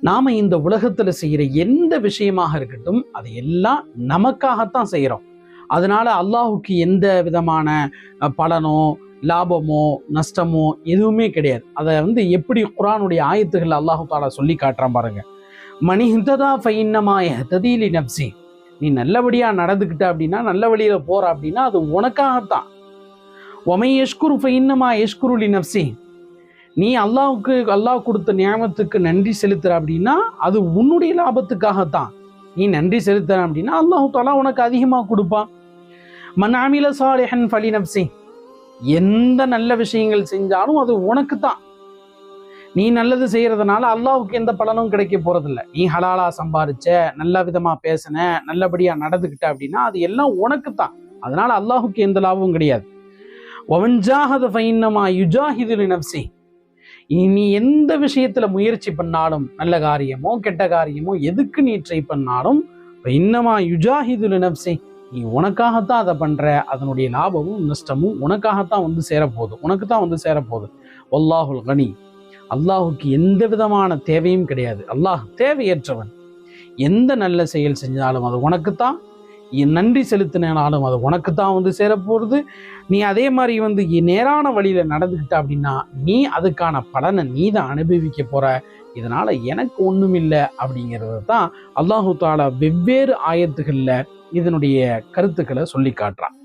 நாம் இந்த உலகத்தில் செய்கிற எந்த விஷயமாக இருக்கட்டும் அது எல்லாம் நமக்காகத்தான் செய்கிறோம் அதனால அல்லாஹுக்கு எந்த விதமான பலனோ லாபமோ நஷ்டமோ எதுவுமே கிடையாது. அதை வந்து எப்படி குரானுடைய ஆயத்துகள் அல்லாஹு தாலா சொல்லி காட்டுறான் பாருங்க. மணி ஹிந்ததா ஃபைன்னமாய ததீலி நப்சி நீ நல்லபடியாக நடந்துக்கிட்ட அப்படின்னா நல்ல வழியில் போகிற அப்படின்னா அது உனக்காகத்தான். ஒமை எஷ்குரு ஃபைன்னமா எஷ்குருலி நப்சி நீ அல்லாவுக்கு அல்லாஹ் கொடுத்த நியமத்துக்கு நன்றி செலுத்துற அப்படின்னா அது உன்னுடைய லாபத்துக்காகத்தான். நீ நன்றி செலுத்துற அப்படின்னா அல்லாஹு தாலா உனக்கு அதிகமாக கொடுப்பான். மன் அமில சாலிஹன் ஃபலி நப்சி எந்த நல்ல விஷயங்கள் செஞ்சாலும் அது உனக்கு தான் நீ நல்லது செய்கிறதுனால அல்லாவுக்கு எந்த பலனும் கிடைக்க போகிறதில்ல நீ ஹலாலாக சம்பாரிச்ச நல்ல விதமாக பேசின நல்லபடியாக நடந்துக்கிட்ட அப்படின்னா அது எல்லாம் உனக்கு தான் அதனால் அல்லாஹுக்கு எந்த லாபமும் கிடையாது. ஒவன்ஜாஹத ஃபைன்னமா யுஜாஹிதுலி நப்சி நீ எந்த விஷயத்துல முயற்சி பண்ணாலும் நல்ல காரியமோ கெட்ட காரியமோ எதுக்கு நீ ட்ரை பண்ணாலும் இன்னமா யுஜாஹிதுல் நப்சி நீ உனக்காகத்தான் அதை பண்ற. அதனுடைய லாபமும் நஷ்டமும் உனக்காகத்தான் வந்து சேரப்போகுது. உனக்கு தான் வந்து சேரப்போகுது. அல்லாஹுல் கனி. அல்லாஹுக்கு எந்த விதமான தேவையும் கிடையாது. அல்லாஹ் தேவையற்றவன். எந்த நல்ல செயல் செஞ்சாலும் அது உனக்குத்தான் என் நன்றி செலுத்தினாலும் அது உனக்குத்தான் வந்து சேரப்போகிறது நீ அதே மாதிரி வந்து நேரான வழியில் நடந்துக்கிட்ட அப்படின்னா நீ அதுக்கான பலனை நீ தான் அனுபவிக்க போகிற இதனால் எனக்கு ஒன்றும் இல்லை அப்படிங்கிறது தான் அல்லாஹு தாலா வெவ்வேறு ஆயத்துகளில் இதனுடைய கருத்துக்களை சொல்லி காட்டுறான்.